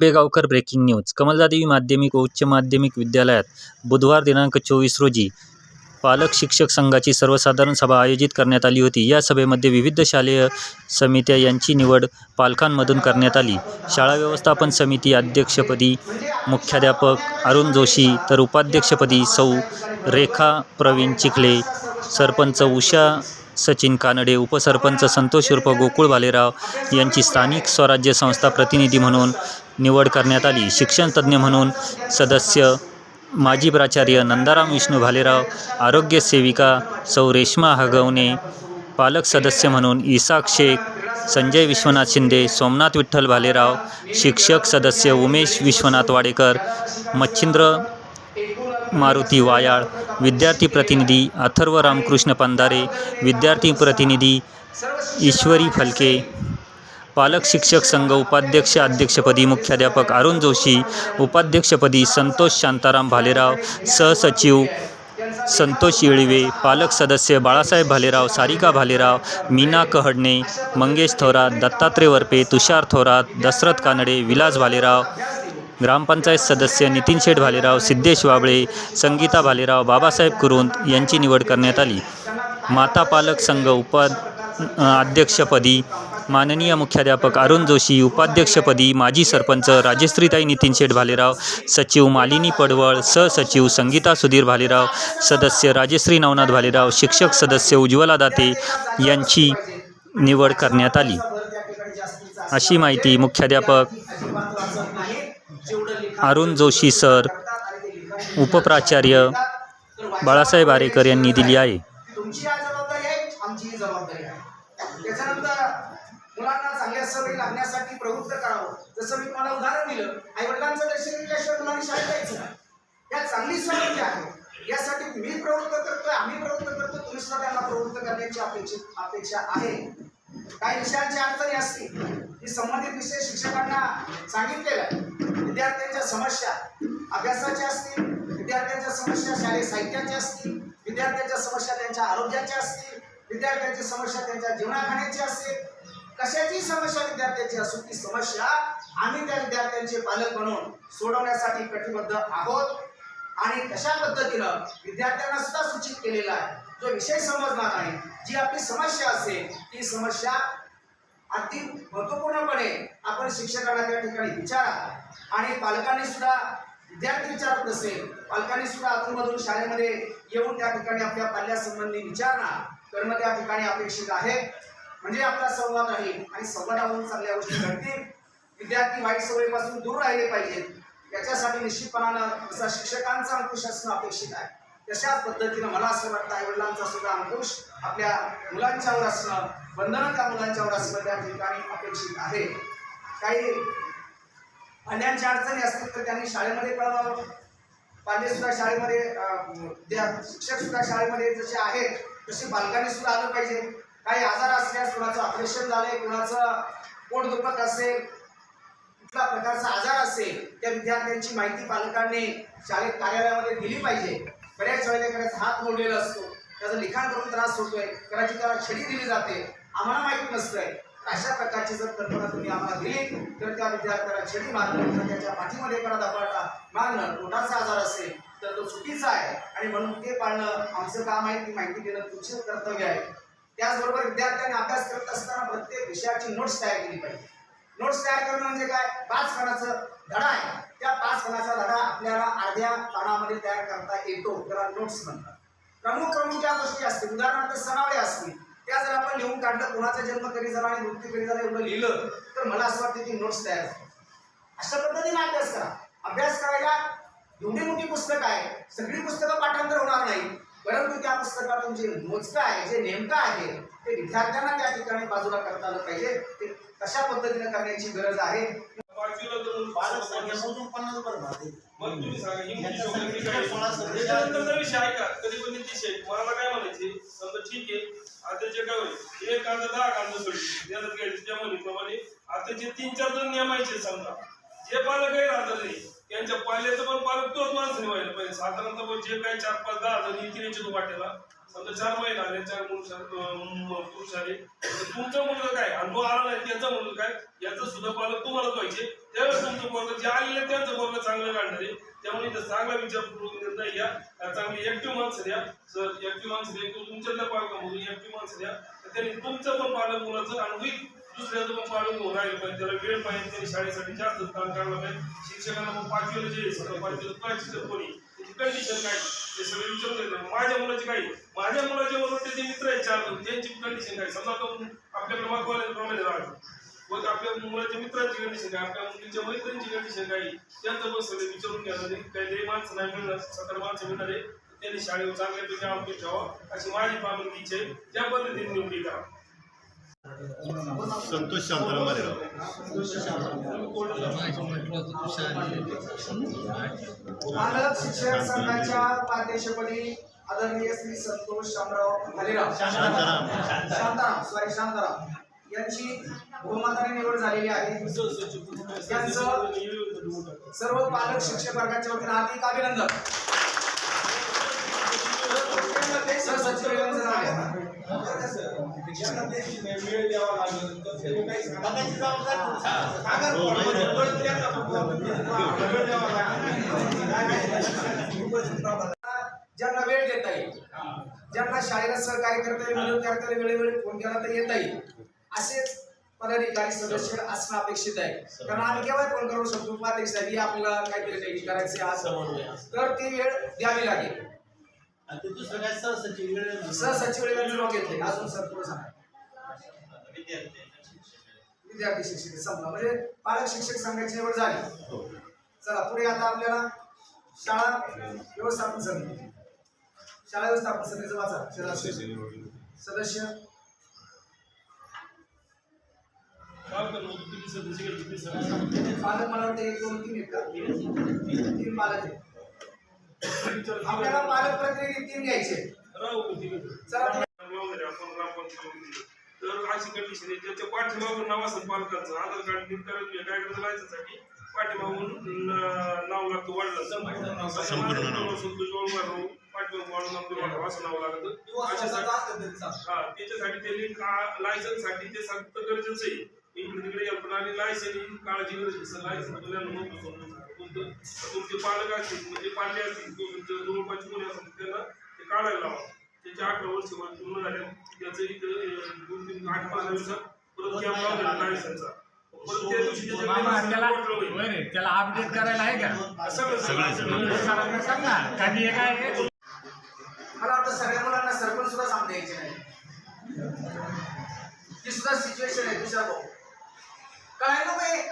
बेगावकर breaking news. कमलदादेवी माध्यमिक व उच्च माध्यमिक विद्यालयात बुधवार दिनांक चोवीस रोजी पालक शिक्षक संघाची सर्वसाधारण सभा आयोजित करण्यात आली होती. या सभेमध्ये विविध शालेय समित्या यांची निवड पालकांमधून करण्यात आली. शाळा व्यवस्थापन समिती अध्यक्षपदी मुख्याध्यापक अरुण जोशी तर उपाध्यक्षपदी सौ रेखा प्रवीण चिखले सरपंच उषा सचिन कानडे उपसरपंच संतोष उर्फ गोकुळ भालेराव यांची स्थानिक स्वराज्य संस्था प्रतिनिधी म्हणून निवड करण्यात आली. शिक्षणतज्ज्ञ म्हणून सदस्य माजी प्राचार्य नंदाराम विष्णू भालेराव आरोग्य सेविका सौ रेश्मा हगवणे पालक सदस्य म्हणून इसाक शेख संजय विश्वनाथ शिंदे सोमनाथ विठ्ठल भालेराव शिक्षक सदस्य उमेश विश्वनाथ वाडेकर मच्छिंद्र मारुती वायाळ विद्यार्थी प्रतिनिधी अथर्व रामकृष्ण पंधारे विद्यार्थी प्रतिनिधी ईश्वरी फलके पालक शिक्षक संघ उपाध्यक्ष अध्यक्षपदी मुख्याध्यापक अरुण जोशी उपाध्यक्षपदी संतोष शांताराम भालेराव सहसचिव संतोष येळीवे पालक सदस्य बाळासाहेब भालेराव सारिका भालेराव मीना कहडणे मंगेश थोरात दत्तात्रय वरपे तुषार थोरात दशरथ कानडे विलास भालेराव ग्रामपंचायत सदस्य नितीन शेठ भालेराव सिद्धेश वाबळे संगीता भालेराव बाबासाहेब कुरुंत यांची निवड करण्यात आली. माता पालक संघ उपा अध्यक्षपदी माननीय मुख्याध्यापक अरुण जोशी उपाध्यक्षपदी माजी सरपंच राजश्रीताई नितीन शेठ भालेराव सचिव मालिनी पडवळ सहसचिव संगीता सुधीर भालेराव सदस्य राजेश्री नवनाथ भालेराव शिक्षक सदस्य उज्ज्वला दाते यांची निवड करण्यात आली. अशी माहिती मुख्याध्यापक अरुण जोशी सर उपप्राचार्य बाळासाहेब आरेकर यांनी दिली आहे. तुमची आज जबाबदारी आहे? आमचीही जबाबदारी आहे. त्याच्यानंतर मुलांना चांगल्या सवयी लागण्यासाठी प्रवृत्त करावं. जसं मी तुम्हाला उदाहरण दिलं आई वडिलांचं दर्शन घेतल्याशिवाय मुलांनी शाळेत जायचं नाही. या चांगली सवय जी आहे यासाठी मी प्रवृत्त करतोय आम्ही प्रवृत्त करतो तुम्ही सुद्धा त्यांना प्रवृत्त करण्याची अपेक्षित अपेक्षा आहे. काही विषयांची अडचणी असतील ही संबंधित विषय शिक्षकांना सांगितलेला आहे. विद्यार्थ्यांच्या समस्या अभ्यासाच्या असतील विद्यार्थ्यांच्या समस्या शालेय साहित्याच्या असतील विद्यार्थ्यांच्या समस्या त्यांच्या आरोग्याच्या असतील विद्यार्थ्यांची समस्या त्यांच्या जीवनाखाण्याची असेल कशाची समस्या विद्यार्थ्यांची असो ती समस्या आम्ही त्या विद्यार्थ्यांचे पालक म्हणून सोडवण्यासाठी कटिबद्ध आहोत आणि कशा पद्धतीनं विद्यार्थ्यांना सुद्धा सूचित केलेला आहे. जो विषय समजणार नाही जी आपली समस्या असेल ती समस्या अति महत्वपूर्णपणे आपण शिक्षकांना त्या ठिकाणी विचारा आणि पालकांनी सुद्धा विद्यार्थी विचारत नसेल पालकांनी सुद्धा अधूनमधून शाळेमध्ये येऊन त्या ठिकाणी आपल्या पाल्यासंबंधी विचारणा करणं त्या ठिकाणी अपेक्षित आहे. म्हणजे आपला संवाद राहील आणि संवादावरून चांगल्या गोष्टी घडतील. विद्यार्थी वाईट सवयीपासून दूर राहिले पाहिजेत. याच्यासाठी निश्चितपणानं असा शिक्षकांचा अंकुश असणं अपेक्षित आहे. तशाच पद्धतीनं मला असं वाटतं आईवडिलांचा सुद्धा अंकुश आपल्या मुलांच्यावर असणं बंधनं त्या मुलांच्यावर असणं त्या ठिकाणी अपेक्षित आहे. काही अन्यांच्या अडचणी असतील तर त्यांनी शाळेमध्ये कळवावं. पालक सुद्धा शाळेमध्ये अं, शिक्षक सुद्धा शाळेमध्ये जसे आहेत तसे बालकांनी सुद्धा आलं पाहिजे. काही आजार असल्यास कुणाचं ऑपरेशन झालंय कुणाचं पोट दुखत असेल कुठला प्रकारचा आजार असेल त्या विद्यार्थ्यांची माहिती पालकांनी शाळेत कार्यालयामध्ये दिली पाहिजे. बऱ्याच वेळेला एखाद्याचा हात मोडलेला असतो. त्याचं लिखाण करून त्रास होतोय. कदाचित त्याला छडी दिली जाते. आम्हाला माहीत नसतंय. अशा प्रकारची जर कल्पना तुम्ही आम्हाला दिली तर त्या विद्यार्थ्याला छडी मारणं किंवा त्याच्या पाठीमध्ये एखादा दबाटा मारणं पोटाचा आजार असेल तर तो चुकीचा आहे. आणि म्हणून ते पाळणं आमचं काम आहे. ती माहिती देणं तुमचं कर्तव्य आहे. त्याचबरोबर विद्यार्थ्यांनी अभ्यास करत असताना प्रत्येक विषयाची नोट्स तयार केली पाहिजे. नोट्स तयार करणं म्हणजे काय? पाच खणाचं धडा आहे. त्या पाच खणाचा धडा आपल्याला अर्ध्या पानामध्ये तयार करता येतो. त्याला नोट्स म्हणतात. प्रमुख प्रमुख ज्या गोष्टी असतील उदाहरणार्थ सणावळे असतील त्या जर आपण लिहून काढलं कोणाचा जन्म कधी झाला आणि मृत्यू कधी झाला एवढं लिहिलं तर मला असं वाटतं की नोट्स तयार अशा पद्धतीने अभ्यास करा. अभ्यास करायला एवढी मोठी पुस्तकं आहे सगळी पुस्तकं पाठांतर होणार नाही परंतु त्या पुस्तकातून जे मोजकं आहे जे नेमकं आहे ते विद्यार्थ्यांना त्या ठिकाणी बाजूला करता आलं पाहिजे ते कशा पद्धतीने करण्याची गरज आहे? राहते. कधी पण नितीश आहे मला काय म्हणायचे समजा ठीक आहे आताचे काय होईल एक कांदा दहा कांदा सोडली घ्यायची त्या तीन चार जण नियमायचे समजा. जे पालक काही राहणार नाही त्यांच्या पाल्याचं पण पालक तोच माणसाने व्हायला पाहिजे साधारणतः जे काही चार पाच दहा जण येतील याच्या वाटेला समजा चार महिला आले चार पुरुष पुरुष आले तर मुलगा काय? आणि तो आला नाही त्याचा मुलगा काय? याचं सुद्धा पालक तुम्हाला पाहिजे त्यावेळेस तुमचं पोरग जे आलेलं त्यांचं पोरग चांगलं काढणार. आहे त्यामुळे इथं चांगला विचारपूर्वक निर्णय घ्या चांगली ऍक्टिव्ह माणसं द्या. सर ऍक्टिव्ह माणसं द्या किंवा तुमच्यातल्या पालकामधून ऍक्टिव्ह माणसं द्या त्यांनी तुमचं पण पालक मुलाचं आणि होईल दुसऱ्याचं पण होऊन पाहिजे त्याला वेळ पाहिजे त्यांनी शाळेसाठी जास्त काम करायला पाहिजे शिक्षकांना मग पाचवीला जे सगळं पाचवीला तर कोणी? त्याची कंडिशन काय ते सगळे विचार घेतलं माझ्या मुलाची काही? माझ्या मुलाच्या बरोबर त्याचे मित्र आहेत चार त्यांची कंडिशन काय? समजा तो आपल्याकडे मागवायप्रमाणे राहतो. व आपल्या मुलाच्या मित्रांची कंडिशन काय? आपल्या मुलीच्या मैत्रिणीची कंडिशन काय? त्यांचं पण सगळे विचारून घ्यायला काही माणसं नाही मिळणार सतरा माणसं मिळणारे त्यांनी शाळेवर चांगल्यापैकी आमची ठेवा. अशी माझी पालक इच्छा आहे. त्या पद्धतीने निवडी करा. संतोष शांताराम मारेराव पालक शिक्षक संघाच्या उपाध्यक्षपदी आदरणीय श्री संतोष शामराव हरिराव शांताराम. शांताराम सॉरी शांताराम. यांची बहुमताने निवड झालेली आहे. त्यांचं सर्व पालक शिक्षक वर्गाच्या वतीने हार्दिक अभिनंदन. ज्यांना वेळ देता येईल ज्यांना शाळेला सहकार्य करता येईल मदत करता येईल वेळोवेळी फोन केला तर येता येईल. असेच पदाधिकारी सदस्य असणं अपेक्षित आहे. कारण आम्ही केव्हा फोन करू शकतो उपाध्यक्ष आपल्याला काहीतरी काही करायचे आज तर ती वेळ द्यावी लागेल. आणि ते दुसरं काय सहसचिव वेळ सहसचिवांनी नाव घेतले. अजून सर पुढे सांगा. विद्यार्थी विद्यार्थी शिक्षक म्हणजे पालक शिक्षक संघाची निवड झाली. चला पुढे आता आपल्याला शाळा व्यवस्थापन समिती. शाळा व्यवस्थापन समितीचं वाचा. सदस्य पालक मला वाटतं एक दोन तीन आहेत का? तीन पालक आहेत. आपल्याला पालक प्रतिनिधी तीन घ्यायचे. आपण तर अशी कंडिशन आहे. ज्याच्या पाठीमागून नाव असेल पालकांचं आधार कार्ड लिंक करायचं काय करायचं लायसनसाठी पाठीमागून न- नाव लागतं वाढलं संपूर्ण नाव. संतोष वाढवू पाठीमागून वाढून अब्दुल वाढवू असं नाव लागतं. अशासाठी हा त्याच्यासाठी ते लिंक लायसन्ससाठी ते सक्त गरजेचं आहे. इकडे तिकडे या पण आणि लायसन ही काळाची गरज आहे. लायसन तुमचं पालक असतील म्हणजे पाल्य असतील किंवा तुमच्या जवळपास कोणी असेल त्यांना ते काढायला लावा त्याचे अठरा वर्ष वर पूर्ण झाले त्याचं इथं दोन तीन आठ पाच दिवसात परत कॅम्प लावलेला लायसनचा त्याच्या त्याला पोर्टल होईल. होय रे, त्याला अपडेट करायला आहे का सगळं सांग ना हे काय आहे? मला वाटतं सगळ्या मुलांना सरपंच सुद्धा सांगता यायचे नाही ती सुद्धा सिच्युएशन आहे तुझ्या भाऊ कळायला पाहिजे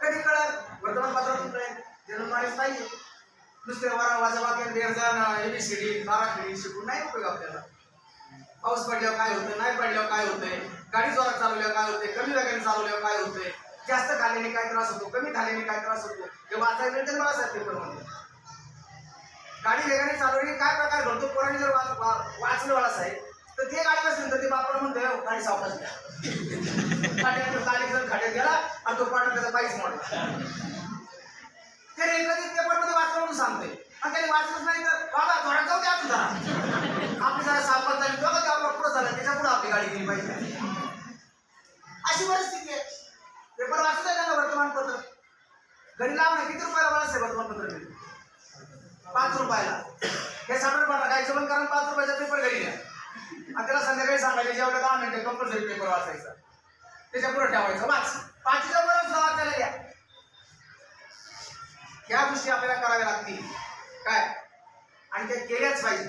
कधी कळत वर्तमानपत्रातून कळेल जन्मतारीख पाहिजे. नुसते वारा वाजा वाक्यात दीड जण एबीसीडी बारा खेळी शिकून नाही उपयोग आपल्याला. पाऊस पडल्यावर काय होतं नाही पडल्यावर काय होतंय गाडी जोरात चालवल्यावर काय होते कमी वेगाने चालवल्यावर काय होतंय जास्त खाल्ल्याने काय त्रास होतो कमी खाल्ल्याने काय त्रास होतो हे वाचायला मिळतं मला साहेब पेपरमध्ये गाडी वेगाने चालवणे काय प्रकार घडतो? कोणाने जर वा- वा- वाचलं मला साहेब तर ते गाडी असेल तर ते बापड म्हणतोय "हो, गाडी सावकाश घ्या. खाट्यात गाडी जर खाट्यात गेला आणि तो पाडा त्याचा पायच मोडला. सांगतोय. आणि त्याने वाचलंच नाही तर बाबा थोडा जाऊ द्या तुझा आपली जरा सावकाश झाली. तेव्हा ते आपला पुढं झालं. त्याच्या पुढे आपली गाडी गेली पाहिजे. अशी परिस्थिती आहे. पेपर वाचत आहे त्यांना वर्तमानपत्र? घरी लाव आहे किती रुपयाला वाचते वर्तमानपत्र पाच रुपयाला. हे साधारण मला काय जेवण कारण पाच रुपयाचा पेपर घरी द्या आणि त्याला संध्याकाळी सांगायचे जेवढं दहा मिनिटं कंपल्सरी पेपर वाचायचा. त्याच्या पुढे ठेवायचं. वाच. पाचच्या बरोबर वाचायला घ्या. ह्या गोष्टी आपल्याला कराव्या लागतील. काय? आणि त्या केल्याच पाहिजे.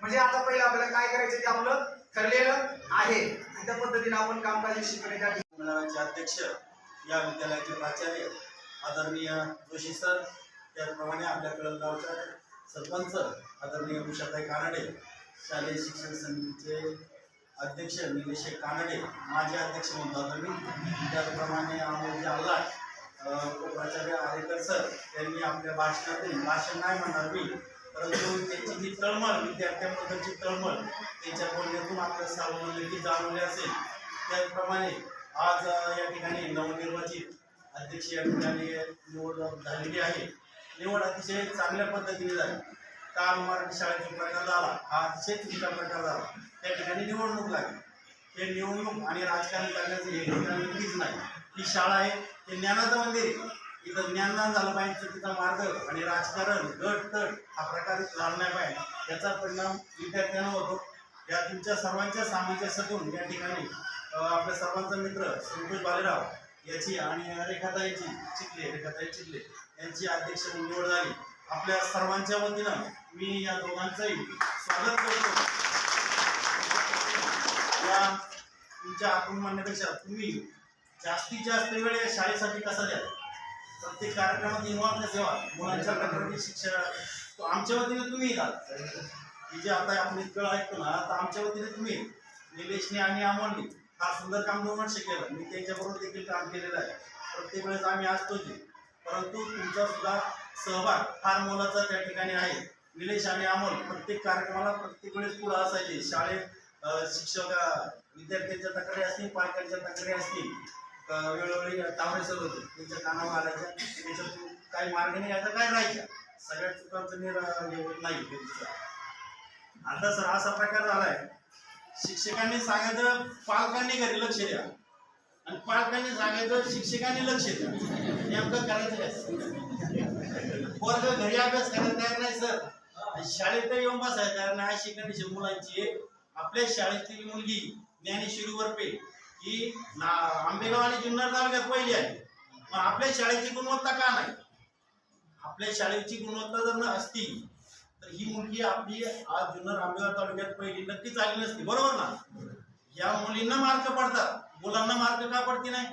म्हणजे आता पहिलं आपल्याला काय करायचं ते आपलं ठरलेलं आहे. आणि त्या पद्धतीने आपण कामकाज शिकण्याच्या मंडळाचे अध्यक्ष या विद्यालयाचे प्राचार्य आदरणीय जोशी सर त्याचप्रमाणे आपल्या कळमगावच्या सरपंच आदरणीय उषाताई कानडे शालेय शिक्षण समितीचे अध्यक्ष निलेश कानडे माझे अध्यक्ष म्हणतो आता त्याचप्रमाणे आमोजी आल्लाट प्राचार्य आरेकर सर यांनी आपल्या भाषणातून भाषण नाही म्हणणार मी परंतु त्यांची जी तळमळ विद्यार्थ्यांबद्दलची तळमळ त्यांच्या बोलण्यातून आपल्या सर्वांना जाणवली असेल. त्याचप्रमाणे आज या ठिकाणी नवनिर्वाचित अध्यक्ष या ठिकाणी निवड झालेली आहे. निवड अतिशय चांगल्या पद्धतीने झाली. काल मराठी शाळेचा प्रकार झाला हा अतिशय चुकीचा प्रकार झाला. त्या ठिकाणी निवडणूक लागली. हे निवडणूक आणि राजकारण करण्याचं हे ठिकाण नक्कीच नाही. ही शाळा आहे हे ज्ञानाचं मंदिर आहे. इथं ज्ञानदान झालं पाहिजे चुकीचा मार्ग आणि राजकारण गट तट हा प्रकार झाला नाही पाहिजे. याचा परिणाम विद्यार्थ्यांना होतो. या तुमच्या सर्वांच्या सामंजस्यातून या ठिकाणी आपल्या सर्वांचा मित्र संतोष बालेराव याची आणि रेखाताईची चिखले रेखाताई चिखले यांची अध्यक्ष म्हणून निवड झाली. आपल्या सर्वांच्या वतीनं मी या दोघांचंही स्वागत करतो. या तुमच्या आपण म्हणण्यापेक्षा तुम्ही जास्तीत जास्त वेळ या शाळेसाठी कसा द्यावा? प्रत्येक कार्यक्रमात इन्व्हॉल्व कसे व्हा मुलांच्या प्रकरणी शिक्षण आमच्या वतीने तुम्ही येतात की जे आता आपण इतकं ऐकतो ना तर आमच्या वतीने तुम्ही निलेशने आणि अमोलने. फार सुंदर काम दोन वर्ष केलं. मी त्यांच्याबरोबर देखील काम केलेलं आहे. प्रत्येक वेळेस आम्ही असतो आहे. परंतु तुमचा सुद्धा सहभाग फार मोलाचा त्या ठिकाणी आहे. निलेश आणि अमोल प्रत्येक कार्यक्रमाला प्रत्येक वेळेस पुढं असायचे. शाळेत शिक्षक विद्यार्थ्यांच्या तक्रारी असतील पालकांच्या तक्रारी असतील. वेळोवेळी तांबडे सर होते. त्यांच्या कानावर आल्याच्या त्याच्यातून काही मार्ग नाही आता काय राहायच्या सगळ्या चुकांचं निरा होत नाही आता सर असा प्रकार झालाय. शिक्षकांनी सांगायचं पालकांनी घरी लक्ष द्या. आणि पालकांनी सांगायचं शिक्षकांनी लक्ष द्या. नेमकं करायचं काय वर्ग घरी अभ्यास करायला तयार नाही सर. आणि शाळेत येऊन बसायला तयार नाही. शिकण्याची मुलांची आपल्या शाळेतील मुलगी ज्ञानेश्वरी वरपे ही आंबेगाव आणि जुन्नर तालुक्यात पहिली आहे. मग आपल्या शाळेची गुणवत्ता का नाही? आपल्या शाळेची गुणवत्ता जर न असती तर ही मुलगी आपली आज जुन्नर आंबेगाव तालुक्यात पहिली नक्कीच आली नसती. बरोबर ना? या मुलींना मार्क पडतात. मुलांना मार्क का पडते नाही?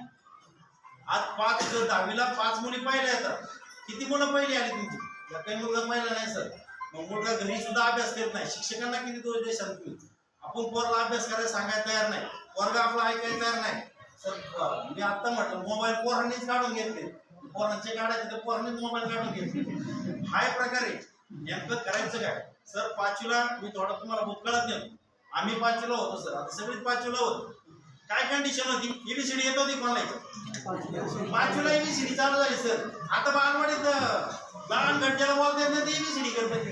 आज पाच दहावीला पाच मुली पहिल्या येतात किती मुलं पहिली आली तुमची? या काही मुलगा पहिला नाही सर. मग मुलगा घरी सुद्धा अभ्यास करत नाही. शिक्षकांना किती दोष देशाल तुम्ही? आपण पोराला अभ्यास करायला सांगायला तयार नाही. वर्ग आपला ऐकायला तयार नाही. सर मी आता म्हटलं मोबाईल पोरांनीच काढून घेतले. पोरांचे काढायचे तर पोरांनीच मोबाईल काढून घेतले. हाय प्रकारे नेमकं करायचं काय? सर पाचवीला मी थोडं तुम्हाला भूतकाळात नेतो आम्ही पाचवीला होतो सर. आता सगळीच पाचवीला होतो. काय कंडिशन होती? एबीसीडी येत होती कोणाला पाचवीला एबीसीडी चालू झाली सर. आता बालवाडीत लहान घरच्याला बोलता येत नाही ते एबीसीडी करतात.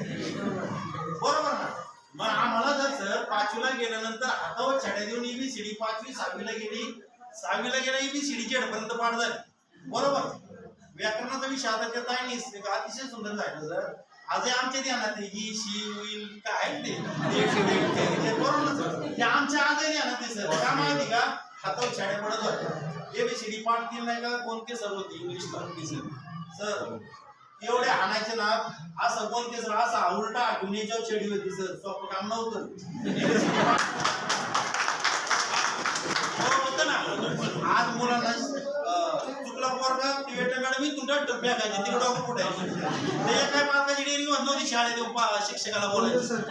बरोबर ना? मग आम्हाला जर सर पाचवीला गेल्यानंतर हातावर छड्या देऊन एबीसीडी पाचवी सहावीला गेली सहावीला गेला एबीसीडी पर्यंत पाठ झाली. बरोबर? व्याकरणाचा विषय आता त्यात आहे नाही अतिशय सुंदर झालं सर. आजही आमच्या ध्यानात आहे ही शी विल काय ते? बरोबर सर. ते आमच्या आजही ध्यानात सर. का माहिती का हातावर छड्या पडत होत्या. एबीसीडी पाठ केली नाही का? कोणते सर होते इंग्लिश सर एवढे हाणायचे ना असं कोणते सर असा उलटा आठवून छेडी होती सर सोपं काम नव्हतं. हो, होतं ना. आज मुलांना चुकला पोरगा ती वेट मॅडम इथून डॉक्टर फेकायचे तिकडे डॉक्टर फुटायचे ते काय पालकाची डेअरी होत नव्हती शाळेत शिक्षकाला बोलायचं.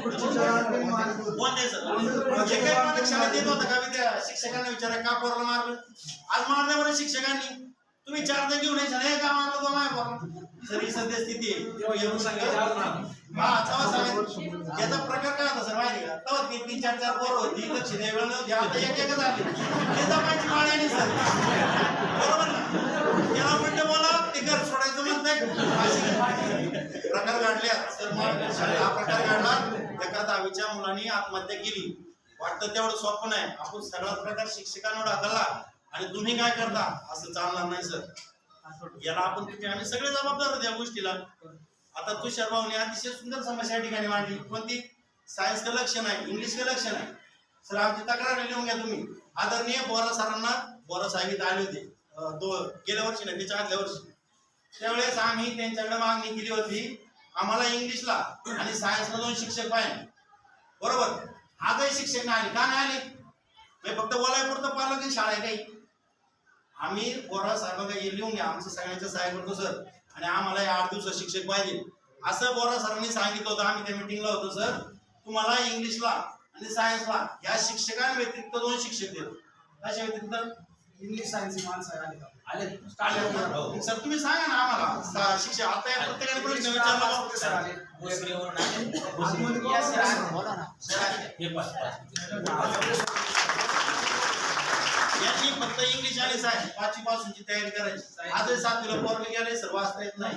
कोणते सर. जे काही पालक शाळेत येत होता का मी त्या शिक्षकांना विचारा का पोरला मारलं? आज मारलं बरं शिक्षकांनी. तुम्ही चार जण घेऊन यायचं नाही का मारलं तो नाही पोरला सर ही सध्या आहे. तेव्हा येऊन सांगा. हा तेव्हा सांगा. याचा प्रकार काय होता सर माहिती का? तेव्हा तीन तीन चार चार पोर होती लक्ष द्या वेळ नव्हती. आता एक एकच आली. ते जपायची माळ आहे सर. बरोबर ना? त्याला म्हणलं बोला ते घर सोडायचं म्हणत नाही प्रकार घडल्या. सर हा प्रकार घडला. एका दहावीच्या मुलांनी आत्महत्या केली. वाटतं तेवढं सोपं नाही आपण सगळा प्रकार शिक्षकांवर ढकलला. आणि तुम्ही काय करता? असं चालणार नाही सर. याला आपण तुम्ही आम्ही सगळे जबाबदार आहोत या गोष्टीला. आता तुषार भाऊने अतिशय सुंदर समस्या या ठिकाणी मांडली. कोणती सायन्स का लक्ष नाही इंग्लिश का लक्ष नाही. सर आमची तक्रार लिहून घ्या तुम्ही. आदरणीय बोरा सरांना बोरा साहेब इथं आले होते. दो गेल्या वर्षी नाही त्याच्या आदल्या वर्षी. त्यावेळेस आम्ही त्यांच्याकडे मागणी केली होती आम्हाला इंग्लिशला आणि सायन्सला दोन शिक्षक पाहिजे. बरोबर? आजही शिक्षक नाही आले. का नाही आले? म्हणजे फक्त बोलायपुरतं पालक शाळा आहे. काही आम्ही बोरा साहेबांना हे लिहून घ्या. आमचं सगळ्यांचं साहेब करतो सर. आणि आम्हाला या आठ दिवसात शिक्षक पाहिजे. असं बोरा सरांनी सांगितलं होतं. आम्ही त्या मिटिंगला होतो सर. तुम्हाला इंग्लिशला आणि सायन्सला या शिक्षकांव्यतिरिक्त दोन शिक्षक देतो. अशा व्यतिरिक्त? इंग्लिश सायन्स माणसं आले? आले. सर तुम्ही सांगा ना आम्हाला. सा- शिक्षक. आता या प्रत्येकाने प्रश्न विचारला सर. आले. Yes, sir. बोला ना. सर, आहे. यांनी फक्त इंग्लिश आणि सायन्स पाचवी पासूनची तयारी करायची. आजही सातवीला पोरले गेले सर वाचता येत नाही.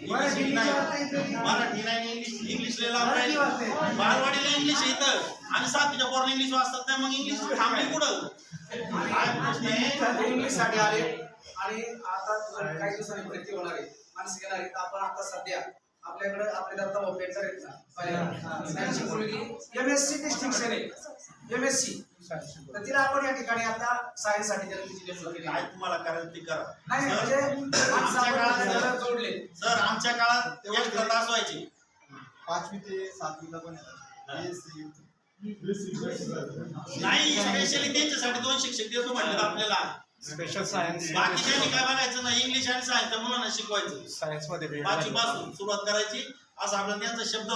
इंग्लिश नाही मराठी नाही इंग्लिश इंग्लिश बालवाडीला इंग्लिश येतं. आणि सातवीच्या पोरला इंग्लिश वाचतात नाही मग इंग्लिश थांबली कुठं? आहे? इंग्लिशसाठी आले. आणि आता काही दिवसांनी भरती होणार आहे. माणसं घेणार आपण आता सध्या आपल्याकडे आपले दत्ता भोपेकर आहेत ना पहिल्या त्यांची मुलगी एम एस सी डिस्टिंक्शन आहे. एम एस सी तर तिला आपण या ठिकाणी आता सायन्ससाठी त्याला तिची केली. काय तुम्हाला करायचं ते करा. नाही म्हणजे आमच्या आपण काळात जोडले. सर आमच्या काळात एक तास व्हायचे पाचवी ते सातवीला पण येतात नाही स्पेशली त्यांच्यासाठी दोन शिक्षक देतो म्हणले आपल्याला. स्पेशल सायन्स बाकीच्यांनी काय बघायचं नाही इंग्लिश आणि सायन्स मुलांना शिकवायचं. सायन्समध्ये पाचवी पासून सुरुवात करायची. असं आपल्याला त्यांचा शब्द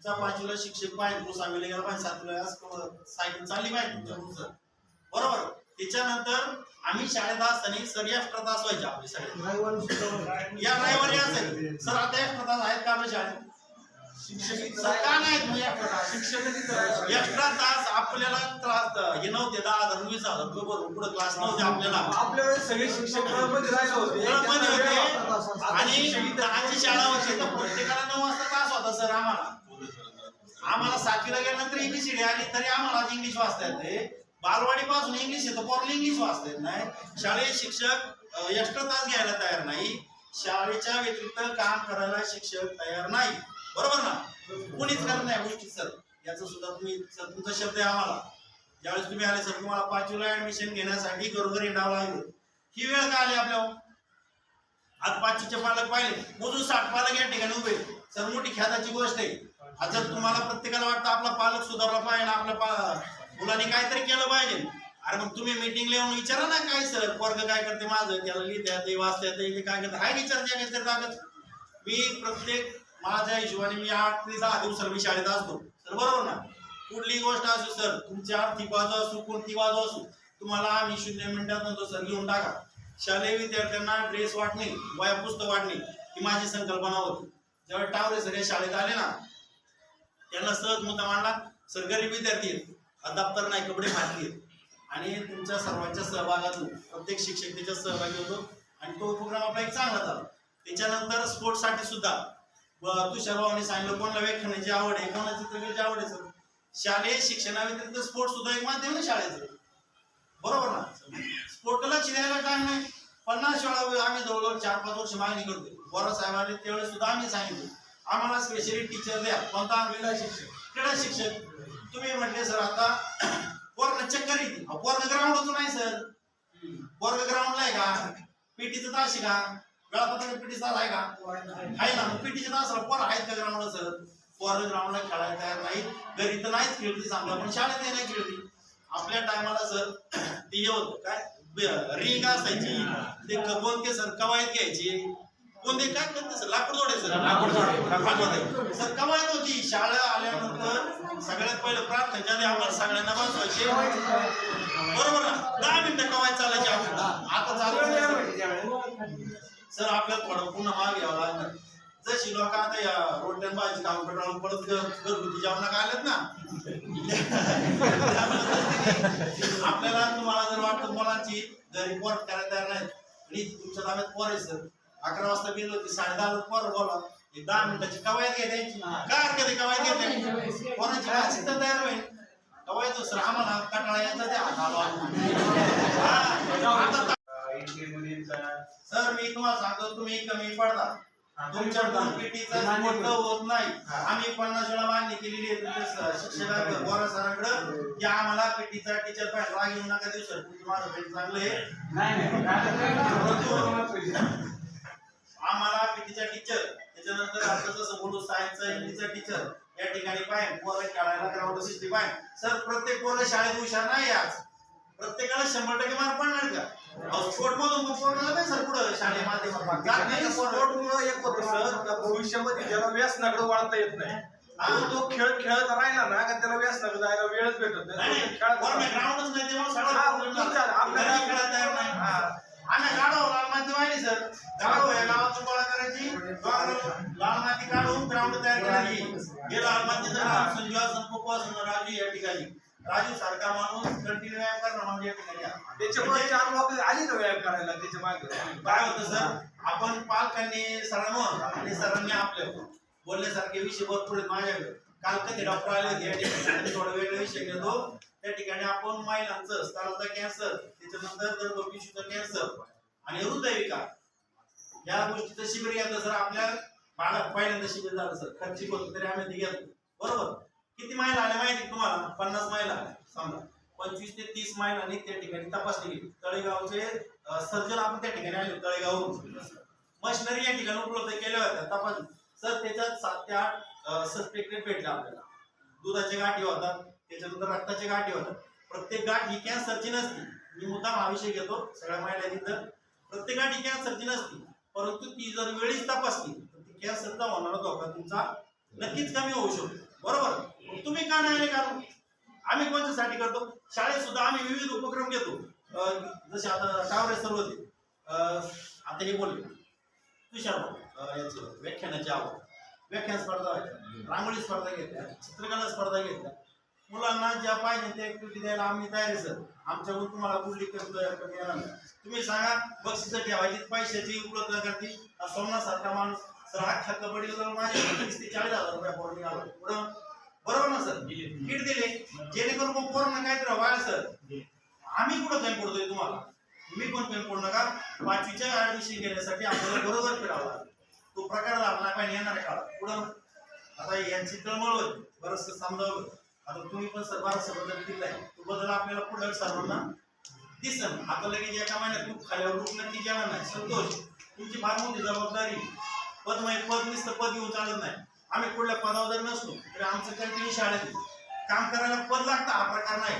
पाचवीला शिक्षक पाहिजे तू सहावीला गेला पाहिजे सातवीला सायकल चालली पाहिजे बरोबर? त्याच्यानंतर आम्ही शाळेत असताना सर एक्स्ट्रा तास व्हायचे आपले शाळेत या रविवारी असेल. सर आता एक्स्ट्रा तास आहेत का आपल्या शाळेत? एक्स्ट्रा तास आपल्याला त्रास हे नव्हते दहा हजार वीस हजार रुपये भरून पुढे क्लास नव्हते आपल्याला. आपल्याकडे सगळे शिक्षक होते. आणि दहाची शाळा होती तर प्रत्येकाला नऊ वाजता तास होता सर आम्हाला. आम्हाला सातवीला गेल्यानंतर इंग्लिश शिडी आली तरी आम्हाला इंग्लिश वाचता येते. बालवाडी पासून इंग्लिश येतं पोरला इंग्लिश वाचता येत नाही. शाळेत शिक्षक एक्स्ट्रा तास घ्यायला तयार नाही. शाळेच्या व्यतिरिक्त काम करायला शिक्षक तयार नाही. बरोबर ना? कोणीच करत नाही गोष्टी सर. याचं सुद्धा तुम्ही सर तुमचा शब्द आहे आम्हाला. ज्यावेळेस तुम्ही आले सर तुम्हाला पाचवीला ऍडमिशन घेण्यासाठी घरोघरी डाव लागले. ही वेळ का आली आपल्यावर? आज पाचशेचे पालक पाहिले. मोजून साठ पालक या ठिकाणी उभे सर मोठी ख्याताची गोष्ट आहे. आज जर तुम्हाला प्रत्येकाला वाटतं आपला पालक सुधारला पाहिजे आपल्या मुलांनी काहीतरी केलं पाहिजे. अरे मग तुम्ही मिटिंग येऊन विचारा ना काय सर? वर्ग काय करते माझं? त्याला लिहिता येते वाचता येते काय करते? हाय विचारते काहीतरी ताकद. मी प्रत्येक माझ्या हिशोबाने मी आठ ते दहा दिवस मी शाळेत असतो. सर बरोबर ना? कुठली गोष्ट असू सर तुमची आर्थिक बाजू असू कोणती बाजू असू तुम्हाला आम्ही शून्य मिनिटात तो सर घेऊन टाका. शालेय विद्यार्थ्यांना ड्रेस वाटणे वया पुस्तक वाटणे ही माझी संकल्पना होती. जेव्हा टावरे सर हे शाळेत आले ना त्यांना सहज मुद्दा मांडला सर गरीब विद्यार्थी आहेत. दप्तर नाही कपडे फाटली आणि तुमच्या सर्वांच्या सहभागातून प्रत्येक शिक्षक त्याच्यात सहभागी होतो. आणि तो उपक्रम आपला एक चांगला झाला. त्याच्यानंतर स्पोर्ट्ससाठी सुद्धा तुषार भावाने सांगितलं कोणाला व्याख्यानाची आवड आहे? कोणाला चित्रकलेची आवड आहे सर शालेय शिक्षणाव्यतिरिक्त स्पोर्ट्स सुद्धा एक माध्यम ना शाळेचं. बरोबर ना? स्पोर्टला लक्ष द्यायला टाइम नाही. पन्नास वेळा आम्ही जवळजवळ चार पाच वर्ष मागणी करतो बोरा साहेबांनी त्यावेळेस सुद्धा आम्ही सांगितलं आम्हाला स्पेशली टीचर द्या. कोणता क्रीडा शिक्षक? क्रीडा शिक्षक? तुम्ही म्हटले सर आता पोरण चक्कर येते पोरग ग्राउंडच नाही सर. पोरग ग्राउंडला आहे का? पीटीचं तास आहे का? वेळापत्रक पीटी तास आहे का? आहे ना. मग पीटीचे तास पोर आहेत का ग्राउंडला सर पोरग ग्राउंडला खेळायला तयार नाही घरी तर नाहीच खेळती चांगलं पण शाळेत नाही खेळती आपल्या टायमाला सर ते हे होतं काय? रिंग असायची. ते क- कोणते सर कवायत घ्यायची. कोणते? काय करते सर लाकूड जोडे सर लाकूड सर कवायत होती. शाळा आल्यानंतर सगळ्यात पहिलं प्रार्थना आम्हाला सगळ्यांना बसवायचे. बरोबर ना? दहा मिनिटं कवायत चालायची आता चालू. सर आपल्याला थोडं पुन्हा मागे यावं लागणार जशी लोक आता या रोडल्यान बाजी काम पेट्रोल परत घरगुती जेवणाक आलेत ना. आपल्याला तुम्हाला जर वाटतं मुलांची घरी पोर करायला तयार नाहीत आणि तुमच्या ताब्यात पोर आहे सर. अकरा वाजता गेलो होती साडे दहा पोर बोला एक दहा मिनिटाची कवायत घ्या द्यायची काय हरकत आहे कवायत घेतली पोरांची मानसिकता तयार होईल. कवायत सर. आम्हाला कटाळा यायचा त्या आलो सर मी तुम्हाला सांगतो तुम्ही कमी पडता. तुमच्या पीटीचा मोठं होत नाही. आम्ही पन्नास वेळा मागणी केलेली आहे तुमच्या शिक्षकाकडे बोरा सरांकडे की आम्हाला पीटीचा टीचर पाहिजे राग येऊ नका देऊ सर. तुमचं माझं पेट चांगलं आहे. आम्हाला पीटीचा टीचर त्याच्यानंतर आता जसं बोलू सायन्सचा इंग्लिशचा टीचर या ठिकाणी पाहिजे पोरं खेळायला ग्राउंड सिस्टीम पाहिजे सर प्रत्येक पोरं शाळेत हुशार नाही आज. प्रत्येकाला शंभर टक्के मार्क पडणार का? स्पोर्ट मधून मग नाही सर पुढे? माध्यमात एक होतं सर का भविष्यामध्ये ज्याला व्यसनाकडे वळता येत नाही तो खेळ खेळत राहिला ना का त्याला व्यसनाकडे जायला वेळच भेटत नाही. ग्राउंडच तेव्हा सगळं. आपल्याला- खेळायला तयार नाही. हा. आम्ही लाल माती वाहिली सर. गाडव या गावातून गोळा करायची. लाल माती काढून ग्राउंड तयार करायची. हे लाल मातीचं नाव संजू आसन पप्पू आसन राजू या ठिकाणी. राजू सारखा माणूस कंटिन्यू व्यायाम करणार म्हणजे. त्याच्यामुळे चार लोक आली ना व्यायाम करायला त्याच्यामागे. काय होतं सर आपण पालकांनी सरांवर आणि सरांनी आपल्या बोलण्यासारखे विषय भरपूर आहेत माझ्याकडे. काल कधी डॉक्टर आले होते या ठिकाणी थोडा वेगळा विषय घेतो. त्या ठिकाणी आपण महिलांचं स्तनाचा कॅन्सर त्याच्यानंतर गर्भपिशूचा कॅन्सर आणि हृदयविकार या गोष्टीचं शिबिर घेतलं सर आपल्या बाळा पहिल्यांदा शिबिर झालं सर खर्चिक होतं तरी आम्ही घेतो. बरोबर? किती महिला आल्या माहिती तुम्हाला? पन्नास महिला आले समजा. पंचवीस ते तीस महिलांनी त्या ठिकाणी तपासणी केली. तळेगावचे सर्जन आपण त्या ठिकाणी आले तळेगाव मशिनरी या ठिकाणी उपलब्ध केल्या होत्या तपास सर त्याच्यात सात ते आठ सस्पेक्टेड भेटले आपल्याला. दुधाच्या गाठी होतात त्याच्यानंतर रक्ताचे गाठी होतात. प्रत्येक गाठ ही कॅन्सरची नसती. मी मुद्दाम हा विषय घेतो सगळ्या महिलांनी तर प्रत्येक गाठ ही कॅन्सरची नसती. परंतु ती जर वेळीच तपासली तर ती कॅन्सरचा होणारा धोका तुमचा नक्कीच कमी होऊ शकतो. बरोबर? तुम्ही का नाही आले कारण? आम्ही कोणत्यासाठी करतो? शाळेत सुद्धा आम्ही विविध उपक्रम घेतो. जसे आता टावरे सर होते. आता हे बोलले. तुषार याचं व्याख्यानाची आवड. व्याख्यान स्पर्धा व्हायच्या. रांगोळी स्पर्धा घेतल्या चित्रकला स्पर्धा घेतल्या. मुलांना ज्या पाहिजे त्या ऍक्टिव्हिटी द्यायला आम्ही तयारी सर आमच्याकडून तुम्हाला कुठली कमी कमी येणार नाही. तुम्ही सांगा बक्षिसं ठेवायची पैशाची उपलब्ध करते. सोमनाथ सारखा माणूस सर अख्ख्या कबड्डी जाऊन माझे तीस ते चाळीस हजार रुपये पोरणी आलो पुढं बरोबर ना सर? किट दिले. जेणेकरून मग पोरांना काहीतरी व्हायला सर. आम्ही कुठं कमी पडतोय तुम्हाला? तुम्ही पण कमी पडू नका. पाचवीच्या ऍडमिशन घेण्यासाठी आपल्याला बरोबर फिरावं लागेल. तो प्रकार लागला पाहिजे येणार का पुढं आता यांची तळमळ होती. बरंच समजावलं. आता तुम्ही पण सर बराचसा बदल दिलाय तो बदल आपल्याला पुढे सर्वांना दिसन आता लगेच एका महिन्यात खूप खाल्यावर रूप नक्की जाणार नाही. संतोष. तुमची फार मोठी जबाबदारी. पद माहिती पद नुसतं पद येऊन चालत नाही. आम्ही कुठल्या पदावर जर नसलो तरी आमचं कंटिन्यू शाळेत काम करायला पद लागतं हा प्रकार नाही.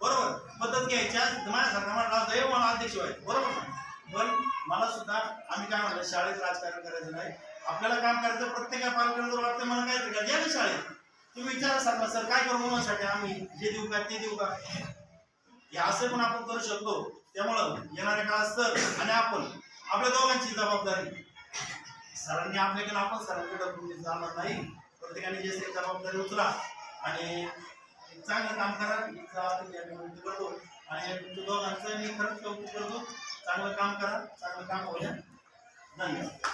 बरोबर? पद्धत घ्यायच्या माझ्यासारखा म्हटला दैव मला अध्यक्ष व्हायचं. बरोबर? ना पण मला सुद्धा आम्ही काय म्हणलं शाळेत राजकारण करायचं नाही. आपल्याला काम करायचं प्रत्येका पालकांना जर वाटतं मला काय का या ना शाळेत. तुम्ही विचारा सांगा सर काय करू मुलांसाठी आम्ही? जे देऊ का ते देऊ का? हे असं पण आपण करू शकतो. त्यामुळं येणाऱ्या काळात सर आणि आपण आपल्या दोघांची जबाबदारी सरांनी आपल्याकडे आपण सरांकडे ढकलून जाणार नाही. प्रत्येकाने जे जबाबदारी उचला आणि चांगलं काम करा हीच करतो आणि तुमच्या दोघांचं मी खरंच कौतुक करतो चांगलं काम करा चांगलं काम होऊया. धन्यवाद.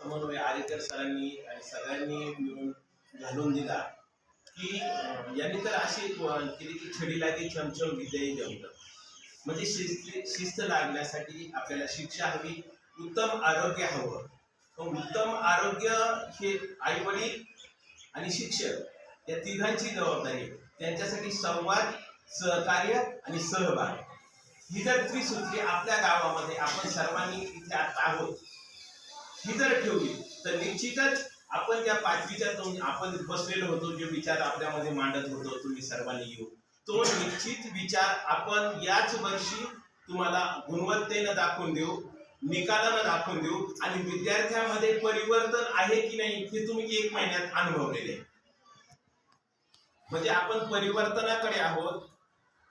समन्वय आरेकर सरांनी आणि सगळ्यांनी मिळून घालून दिला की यांनी तर अशी केली की छडी लागे चमचम विद्याही जमतं म्हणजे शिस्त शिस्त लागण्यासाठी आपल्याला शिक्षा हवी. उत्तम आरोग्य हवं. मग उत्तम आरोग्य हे आई वडील आणि शिक्षक या तिघांची जबाबदारी त्यांच्यासाठी संवाद सहकार्य आणि सहभाग. ही जर त्रिसूत्री आपल्या गावामध्ये आपण सर्वांनी इथे आता आहोत. ही जर ठेवली तर निश्चितच आपण त्या पाचवीच्या तो आपण बसलेलो होतो जे विचार आपल्यामध्ये मांडत होतो तुम्ही सर्वांनी येऊ तो निश्चित विचार आपण याच वर्षी तुम्हाला गुणवत्तेनं दाखवून देऊ. निकालाला दाखवून देऊ. आणि विद्यार्थ्यांमध्ये परिवर्तन आहे की नाही हे तुम्ही एक महिन्यात अनुभवलेले म्हणजे आपण परिवर्तनाकडे आहोत.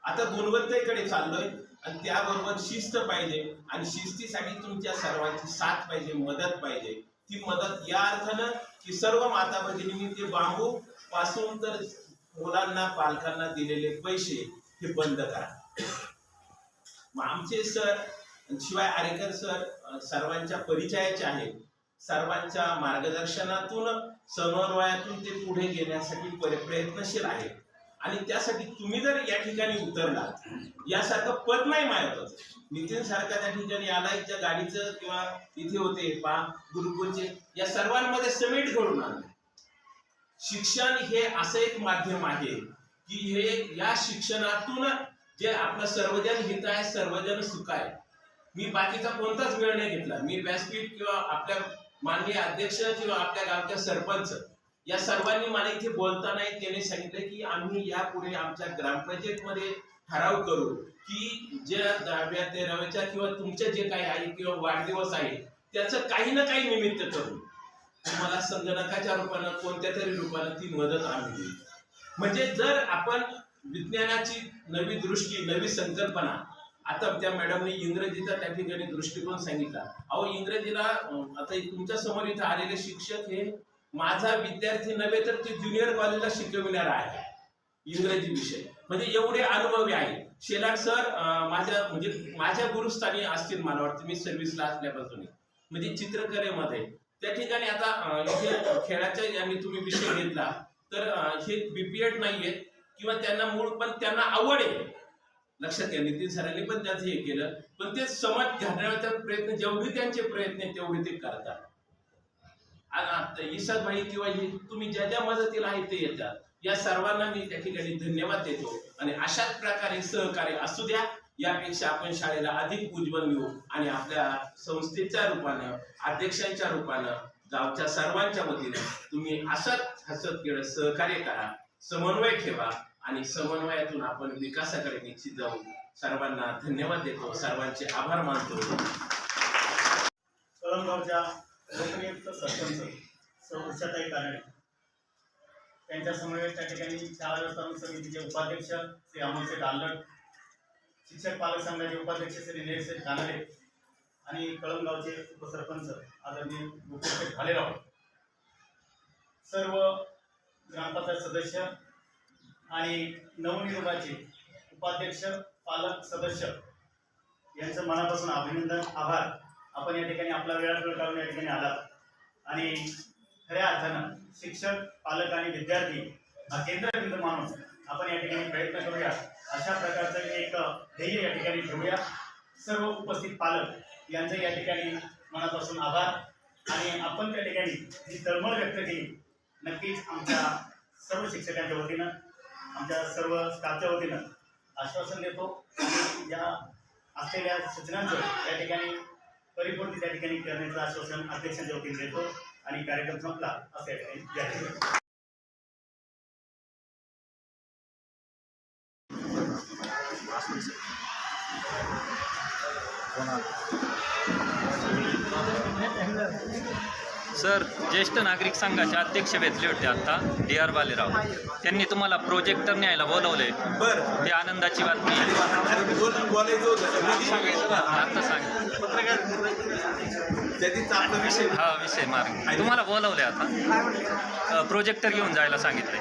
आता गुणवत्तेकडे चाललोय. आणि त्याबरोबर शिस्त पाहिजे. आणि शिस्तीसाठी तुमच्या सर्वांची साथ पाहिजे मदत पाहिजे. ती मदत या अर्थानं की सर्व माता भगिनी ते बांबू पासून तर मुलांना पालकांना दिलेले पैसे हे बंद करा. मग आमचे सर शिवाय आरेकर सर सर्वांच्या परिचयाचे आहेत. सर्वांच्या मार्गदर्शनातून समन्वयातून ते पुढे घेण्यासाठी प्रयत्नशील आहेत. आणि त्यासाठी तुम्ही जर या ठिकाणी उतरलात यासारखं पद नाही मायतच. नितीन सारखा त्या ठिकाणी आलाय ज्या गाडीचं किंवा इथे होते पा गुरुकुलचे या सर्वांमध्ये समेट घडून आणलं शिक्षण हे असं एक माध्यम आहे की हे या शिक्षणातून जे आपलं सर्वजन हित आहे सर्वजन सुख आहे मी बाकीचा कोणताच वेळ नाही घेतला. मी व्यासपीठ किंवा आपल्या माननीय अध्यक्ष किंवा आपल्या गावच्या सरपंच या सर्वांनी मला इथे बोलताना त्याने सांगितलं की आम्ही यापुढे आमच्या ग्रामपंचायतमध्ये ठराव करू की ज्या दहाव्या तेराव्याच्या किंवा तुमच्या जे काही आहे किंवा वाढदिवस आहे त्याचं काही ना काही निमित्त करू. तुम्हाला संगणकाच्या रूपानं कोणत्या तरी रूपानं ती मदत आम्ही देऊ. म्हणजे जर आपण विज्ञानाची नवी दृष्टी नवी संकल्पना आता त्या मॅडमने इंग्रजीचा त्या ठिकाणी दृष्टिकोन सांगितला. अहो इंग्रजीला आता तुमच्यासमोर इथं आलेले शिक्षक हे माझा विद्यार्थी नव्हे तर ते ज्युनियर कॉलेजला शिकविणारा आहे. इंग्रजी विषय. म्हणजे एवढे अनुभवी आहे. शेलार सर माझ्या म्हणजे माझ्या गुरुस्थानी असतील मला वाटतं मी सर्व्हिसला असल्यापासून. म्हणजे चित्रकलेमध्ये. त्या ठिकाणी आता हे इथे खेळाच्या यांनी तुम्ही विषय घेतला. तर हे बीपीएड नाहीये किंवा त्यांना मूळ पण त्यांना आवड आहे. लक्षात घ्या नितीन सरांनी पण त्याचं हे केलं. पण ते समाज घालण्याचा प्रयत्न जेवढे त्यांचे प्रयत्न आहेत तेवढे ते करतात. आणि आता इसाद भाई किंवा हे तुम्ही ज्या ज्या मदतीला आहे ते येतात. या सर्वांना मी त्या ठिकाणी धन्यवाद देतो. आणि अशाच प्रकारे सहकार्य असू द्या. यापेक्षा आपण शाळेला अधिक उज्ज्वल घेऊ आणि आपल्या संस्थेच्या रूपानं अध्यक्षांच्या रूपानं गावच्या सर्वांच्या वतीनं तुम्ही असंच हसत खेळत सहकार्य करा. समन्वय ठेवा. आणि समन्वयातून आपण विकासाकडे निश्चित जाऊ सर्वांना धन्यवाद देतो. सर्वांचे आभार मानतो. कळमगावच्या लोकनियुक्त सरपंच सौ उषाताई त्यांच्या समवेत त्या ठिकाणी शाळा व्यवस्थापन समितीचे उपाध्यक्ष श्री अमोलशेठ आल्लट शिक्षक पालक संघाचे उपाध्यक्ष श्री निलेशेठ कानडे आणि कळमगावचे उपसरपंच आदरणीय गोकुळशेठ भालेराव. सर्व ग्रामपंचायत सदस्य आणि नवनियोगाचे उपाध्यक्ष पालक सदस्य यांचं मनापासून अभिनंदन आभार. आपण या ठिकाणी आपला वेळात वेळ काढून या ठिकाणी आलात. आणि खऱ्या अर्थानं शिक्षक पालक आणि विद्यार्थी हा केंद्रबिंदू मानून आपण या ठिकाणी प्रयत्न करूया. अशा प्रकारचं एक ध्येय या ठिकाणी ठेवूया. सर्व उपस्थित पालक यांचं या ठिकाणी मनापासून आभार. आणि आपण त्या ठिकाणी जी तळमळ व्यक्त केली नक्कीच आमच्या सर्व शिक्षकांच्या वतीनं आमच्या सर्व स्टाफच्या वतीनं आश्वासन देतो. आणि या असलेल्या सूचनांचं त्या ठिकाणी परिपूर्ती त्या ठिकाणी करण्याचं आश्वासन अध्यक्षांच्या वतीने देतो आणि कार्यक्रम संपला असं या ठिकाणी जाहीर सर ज्येष्ठ नागरिक संघाचे अध्यक्ष भेटले होते आता डी आर बालेराव. त्यांनी तुम्हाला प्रोजेक्टर न्यायला बोलवले. बर. ही आनंदाची बातमी. आता सांग. हा विषय मार्ग. तुम्हाला बोलवले आता. प्रोजेक्टर घेऊन जायला सांगितले.